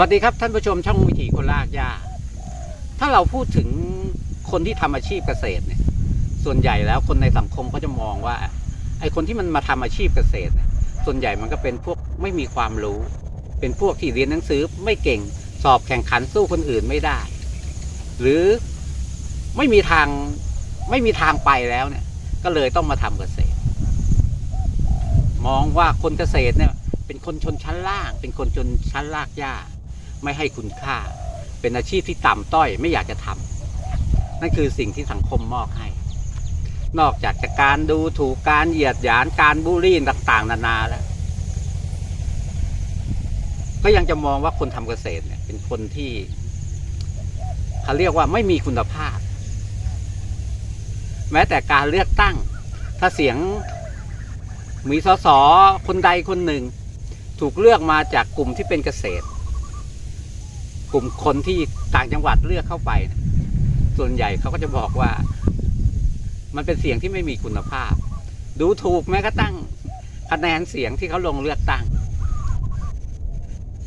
วัสดีครับท่านผู้ชมช่องวิถีคนลากหญ้าถ้าเราพูดถึงคนที่ทำอาชีพเกษตรเนี่ย ส่วนใหญ่แล้วคนในสังคมก็จะมองว่า ไอ้คนที่มันมาทำอาชีพเกษตรเนี่ยส่วนใหญ่มันก็เป็นพวกไม่มีความรู้ เป็นพวกที่เรียนหนังสือไม่เก่งสอบแข่งขันสู้คนอื่นไม่ได้ หรือไม่มีทางไม่มีทางไปแล้วเนี่ย ก็เลยต้องมาทำเกษตร มองว่าคนเกษตรเนี่ย เป็นคนชนชั้นล่าง เป็นคนชนชั้นลากหญ้า ไม่ให้คุณค่า เป็นอาชีพที่ต่ำต้อยไม่อยากจะทำนั่นคือสิ่งที่สังคมมอบให้ นอกจากจากการดูถูกการเหยียดหยามการบูลลี่ต่าง ๆ นานาแล้ว ก็ยังจะมองว่าคนทำเกษตรเนี่ยเป็นคนที่เขาเรียกว่าไม่มีคุณภาพ แม้แต่การเลือกตั้ง ถ้าเสียงมีสสคนใดคนหนึ่ง ถูกเลือกมาจากกลุ่มที่เป็นเกษตร กลุ่มคนที่ต่างจังหวัดเลือกเข้าไป ส่วนใหญ่เขาก็จะบอกว่า มันเป็นเสียงที่ไม่มีคุณภาพ ดูถูกแม้กระทั่งคะแนนเสียงที่เขาลงเลือกตั้ง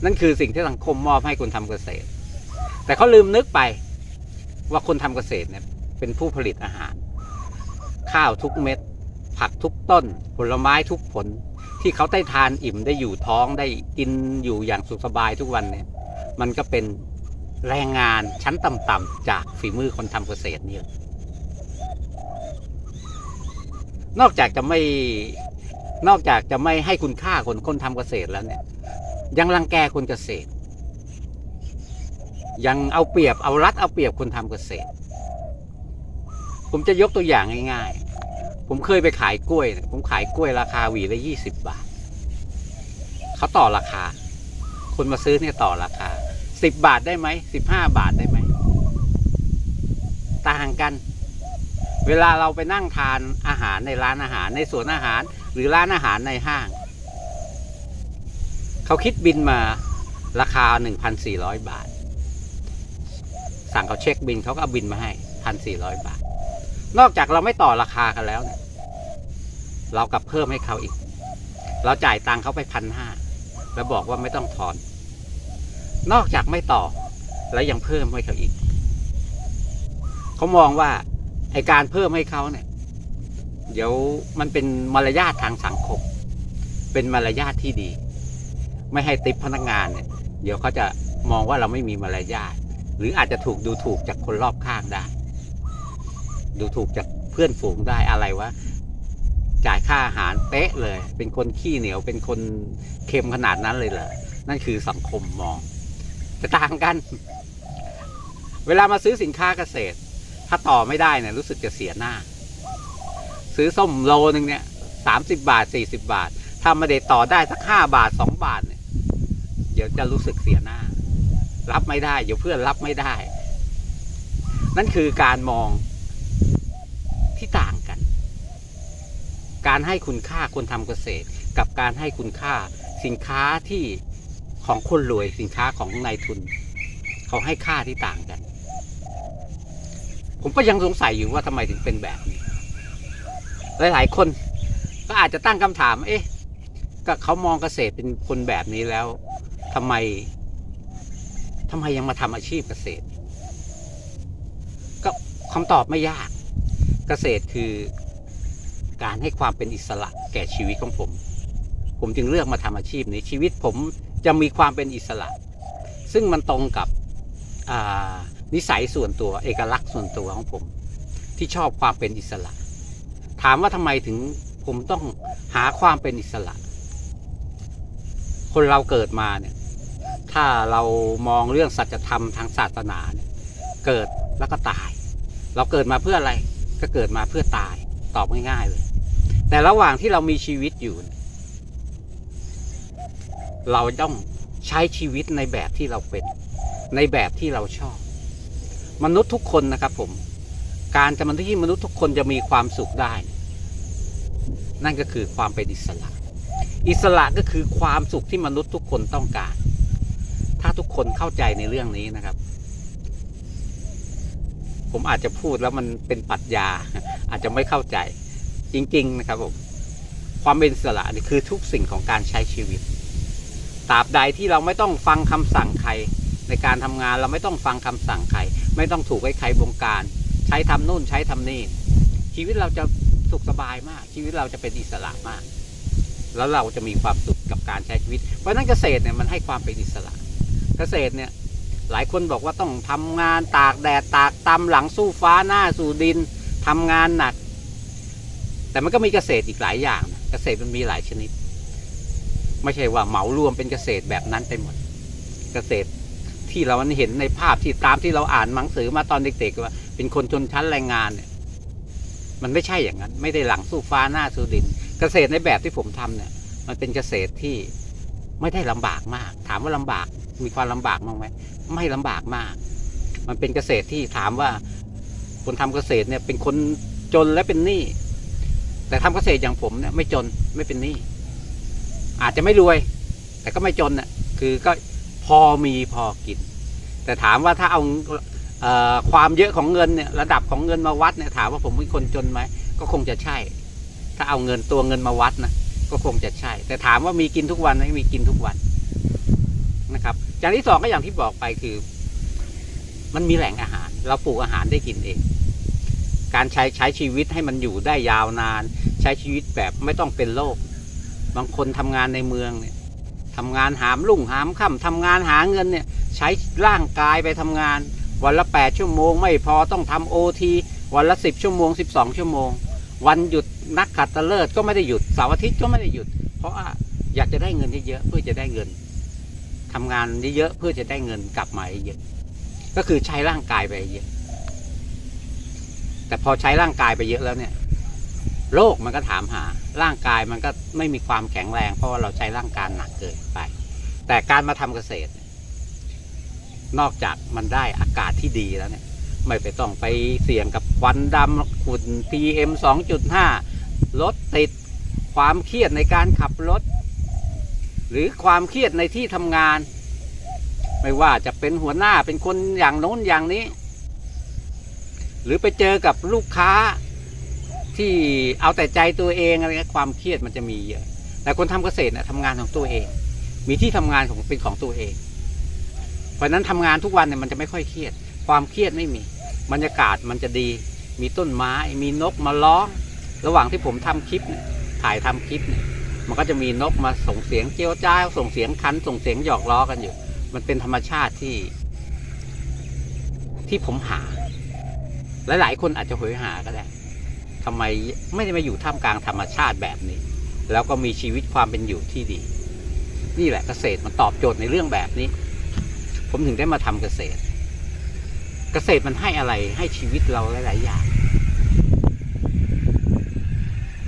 นั่นคือสิ่งที่สังคมมอบให้คนทำเกษตร แต่เขาลืมนึกไปว่าคนทำเกษตรเนี่ย เป็นผู้ผลิตอาหาร ข้าวทุกเม็ด ผักทุกต้น ผลไม้ทุกผล ที่เขาได้ทานอิ่มได้อยู่ท้องได้กินอยู่อย่างสุขสบายทุกวันเนี่ย มันก็เป็นแรงงานชั้นต่ำๆจากฝีมือคนทำเกษตรนี่นอกจากจะไม่นอกจากจะไม่ให้คุณค่าคนคนทำเกษตรแล้วเนี่ย ยังรังแกคนเกษตร ยังเอาเปรียบเอารัดเอาเปรียบคนทำเกษตร ผมจะยกตัวอย่างง่ายๆ ผมเคยไปขายกล้วยเนี่ยผมขายกล้วยราคาหวีละยี่สิบบาท เขาต่อราคา คนมาซื้อเนี่ยต่อราคาสิบบาทได้ไหมสิบห้าบาทได้ไหมต่างกัน เวลาเราไปนั่งทานอาหารในร้านอาหารในสวนอาหาร หรือร้านอาหารในห้าง เขาคิดบินมาราคาหนึ่งพันสี่ร้อยบาท สั่งเขาเช็คบินเขาก็บินมาให้พันสี่ร้อยบาท นอกจากเราไม่ต่อราคากันแล้วเนี่ยเรากลับเพิ่มให้เขาอีก เราจ่ายตังค์เขาไปพันห้าแล้วบอกว่าไม่ต้องทอน นอกจากไม่ต่อแล้วยังเพิ่มให้เขาอีก เขามองว่าไอการเพิ่มให้เขาเนี่ย เดี๋ยวมันเป็นมารยาททางสังคม เป็นมารยาทที่ดี ไม่ให้ติปพนักงานเนี่ย เดี๋ยวเขาจะมองว่าเราไม่มีมารยาทหรืออาจจะถูกดูถูกจากคนรอบข้างได้ ดูถูกจากเพื่อนฝูงได้อะไรวะจ่ายค่าอาหารเป๊ะเลย เป็นคนขี้เหนียวเป็นคนเค็มขนาดนั้นเลยเหรอนั่นคือสังคมมอง แต่ต่างกัน เวลามาซื้อสินค้าเกษตร ถ้าต่อไม่ได้เนี่ยรู้สึกจะเสียหน้า ซื้อส้มโลนึงเนี่ยสามสิบาทสี่สิบาท ถ้าไม่ได้ต่อได้สักห้าบาทสองบาทเนี่ย เดี๋ยวจะรู้สึกเสียหน้า รับไม่ได้ เดี๋ยวเพื่อนรับไม่ได้ นั่นคือการมองที่ต่างกัน การให้คุณค่าคนทำเกษตร กับการให้คุณค่าสินค้าที่ ของคนรวยสินค้าของนายทุน เขาให้ค่าที่ต่างกัน ผมก็ยังสงสัยอยู่ว่าทำไมถึงเป็นแบบนี้ หลาย ๆ คนก็อาจจะตั้งคำถาม เอ๊ะ ก็เขามองเกษตรเป็นคนแบบนี้แล้วทำไมทำไมยังมาทำอาชีพเกษตร ก็คำตอบไม่ยาก เกษตรคือการให้ความเป็นอิสระแก่ชีวิตของผม ผมจึงเลือกมาทำอาชีพนี้ชีวิตผม จะมีความเป็นอิสระ ซึ่งมันตรงกับนิสัยส่วนตัวเอกลักษณ์ส่วนตัวของผม ที่ชอบความเป็นอิสระ ถามว่าทำไมถึงผมต้องหาความเป็นอิสระ คนเราเกิดมาเนี่ย ถ้าเรามองเรื่องสัจธรรมทางศาสนาเนี่ยเกิดแล้วก็ตาย เราเกิดมาเพื่ออะไรก็เกิดมาเพื่อตายตอบง่ายๆเลย แต่ระหว่างที่เรามีชีวิตอยู่เนี่ย เราต้องใช้ชีวิตในแบบที่เราเป็น ในแบบที่เราชอบ มนุษย์ทุกคนนะครับผม การจะมันที่มนุษย์ทุกคนจะมีความสุขได้ นั่นก็คือความเป็นอิสระ อิสระก็คือความสุขที่มนุษย์ทุกคนต้องการ ถ้าทุกคนเข้าใจในเรื่องนี้นะครับ ผมอาจจะพูดแล้วมันเป็นปรัชญา อาจจะไม่เข้าใจจริง ๆ นะครับผมความเป็นอิสระนี่คือทุกสิ่งของการใช้ชีวิต ตราบใดที่เราไม่ต้องฟังคำสั่งใคร ในการทำงานเราไม่ต้องฟังคำสั่งใคร ไม่ต้องถูกให้ใครบงการ ใช้ทำนู่นใช้ทำนี่ ชีวิตเราจะสุขสบายมาก ชีวิตเราจะเป็นอิสระมาก แล้วเราจะมีความสุขกับการใช้ชีวิต เพราะนั้นเกษตรเนี่ยมันให้ความเป็นอิสระ เกษตรเนี่ยหลายคนบอกว่าต้องทำงานตากแดดตากตำหลังสู้ฟ้าหน้าสู่ดินทำงานหนัก แต่มันก็มีเกษตรอีกหลายอย่างนะเกษตรมันมีหลายชนิด ไม่ใช่ว่าเหมารวมเป็นเกษตรแบบนั้นไปหมด เกษตรที่เราเห็นในภาพที่ตามที่เราอ่านหนังสือมาตอนเด็กๆว่าเป็นคนชนชั้นแรงงานเนี่ย มันไม่ใช่อย่างนั้น ไม่ได้หลังสู้ฟ้าหน้าสู่ดิน เกษตรในแบบที่ผมทำเนี่ย มันเป็นเกษตรที่ไม่ได้ลำบากมาก ถามว่าลำบากมีความลำบากมั้งไหมไม่ลำบากมาก มันเป็นเกษตรที่ถามว่าคนทำเกษตรเนี่ยเป็นคนจนและเป็นหนี้แต่ทำเกษตรอย่างผมเนี่ยไม่จนไม่เป็นหนี้ อาจจะไม่รวย แต่ก็ไม่จนน่ะคือก็พอมีพอกิน แต่ถามว่าถ้าเอาเออความเยอะของเงินเนี่ยระดับของเงินมาวัดเนี่ยถามว่าผมเป็นคนจนไหมก็คงจะใช่ ถ้าเอาเงินตัวเงินมาวัดนะก็คงจะใช่ แต่ถามว่ามีกินทุกวันไหมมีกินทุกวันนะครับอย่างที่สองก็อย่างที่บอกไปคือ มันมีแหล่งอาหาร เราปลูกอาหารได้กินเอง การใช้ใช้ชีวิตให้มันอยู่ได้ยาวนาน ใช้ชีวิตแบบไม่ต้องเป็นโรค บางคนทำงานในเมืองเนี่ยทำงานหามรุ่งหามค่ำทำงานหาเงินเนี่ยใช้ร่างกายไปทำงาน วันละแปดชั่วโมง ไม่พอต้องทำโอทีวันละสิบชั่วโมงสิบสองชั่วโมง วันหยุดนักขัตฤกษ์ก็ไม่ได้หยุดเสาร์อาทิตย์ก็ไม่ได้หยุด เพราะาอยากจะได้เงินเยอะเพื่อจะได้เงินทำงานเยอะเพื่อจะได้เงินกลับมาเยอะก็คือใช้ร่างกายไปเยอะ แต่พอใช้ร่างกายไปเยอะแล้วเนี่ย โรคมันก็ถามหา ร่างกายมันก็ไม่มีความแข็งแรง เพราะว่าเราใช้ร่างกายหนักเกินไป แต่การมาทำเกษตร นอกจากมันได้อากาศที่ดีแล้วเนี่ย ไม่ไปต้องไปเสี่ยงกับควันดำฝุ่น PM 2.5รถติดความเครียดในการขับรถ หรือความเครียดในที่ทำงาน ไม่ว่าจะเป็นหัวหน้าเป็นคนอย่างโน้นอย่างนี้ หรือไปเจอกับลูกค้า ที่เอาแต่ใจตัวเองอะไรเงี้ยความเครียดมันจะมีเยอะแต่คนทำเกษตรเนี่ยทำงานของตัวเอง มีที่ทำงานของเป็นของตัวเอง เพราะนั้นทำงานทุกวันเนี่ยมันจะไม่ค่อยเครียด ความเครียดไม่มี บรรยากาศมันจะดี มีต้นไม้ มีนกมาร้องระหว่างที่ผมทำคลิปเนี่ยถ่ายทำคลิปเนี่ยมันก็จะมีนกมาส่งเสียงเจียวจ้าวส่งเสียงคันส่งเสียงหยอกล้อกันอยู่ มันเป็นธรรมชาติที่ ที่ผมหา หลายๆคนอาจจะหวยหาก็ได้ ทำไมไม่ได้มาอยู่ท่ามกลางธรรมชาติแบบนี้ แล้วก็มีชีวิตความเป็นอยู่ที่ดี นี่แหละเกษตรมันตอบโจทย์ในเรื่องแบบนี้ ผมถึงได้มาทำเกษตร เกษตรมันให้อะไรให้ชีวิตเราหลาย ๆ อย่าง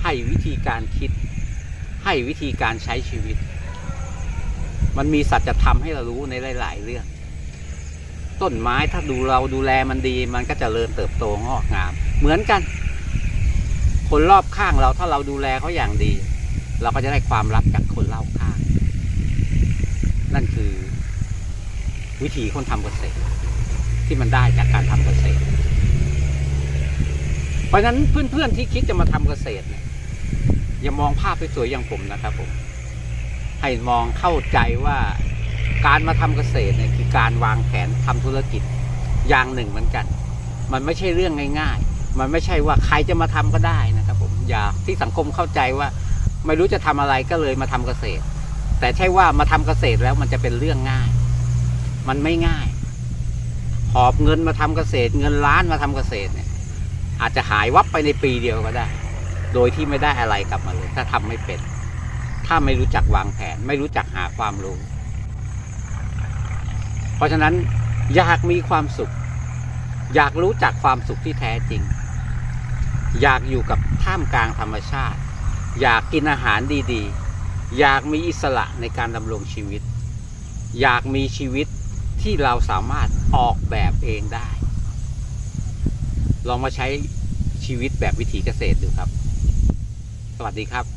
ให้วิธีการคิด ให้วิธีการใช้ชีวิต มันมีสัจธรรมให้เรารู้ในหลาย ๆ เรื่อง ต้นไม้ถ้าดูเราดูแลมันดี มันก็จเจริญเติบโตงอกงาม เหมือนกัน คนรอบข้างเราถ้าเราดูแลเขาอย่างดี เราก็จะได้ความรักจากคนรอบข้าง นั่นคือ วิธีคนทำเกษตร ที่มันได้จากการทำเกษตร เพราะฉะนั้นเพื่อนๆที่คิดจะมาทำเกษตรเนี่ยอย่ามองภาพสวยๆอย่างผมนะครับผมให้มองเข้าใจว่าการมาทำเกษตรเนี่ยคือการวางแผนทำธุรกิจอย่างหนึ่งเหมือนกัน มันไม่ใช่เรื่องง่าย ๆ มันไม่ใช่ว่าใครจะมาทำก็ได้นะครับผมอย่าที่สังคมเข้าใจว่า ไม่รู้จะทำอะไรก็เลยมาทำเกษตร แต่ใช่ว่ามาทำเกษตรแล้วมันจะเป็นเรื่องง่าย มันไม่ง่าย หอบเงินมาทำเกษตร เงินล้านมาทำเกษตรเนี่ย อาจจะหายวับไปในปีเดียวก็ได้ โดยที่ไม่ได้อะไรกลับมาเลย ถ้าทำไม่เป็น ถ้าไม่รู้จักวางแผน ไม่รู้จักหาความรู้ เพราะฉะนั้นอยากมีความสุข อยากรู้จักความสุขที่แท้จริง อยากอยู่กับท่ามกลางธรรมชาติ อยากกินอาหารดีๆ อยากมีอิสระในการดำรงชีวิต อยากมีชีวิตที่เราสามารถออกแบบเองได้ ลองมาใช้ชีวิตแบบวิถีเกษตรดูครับ สวัสดีครับ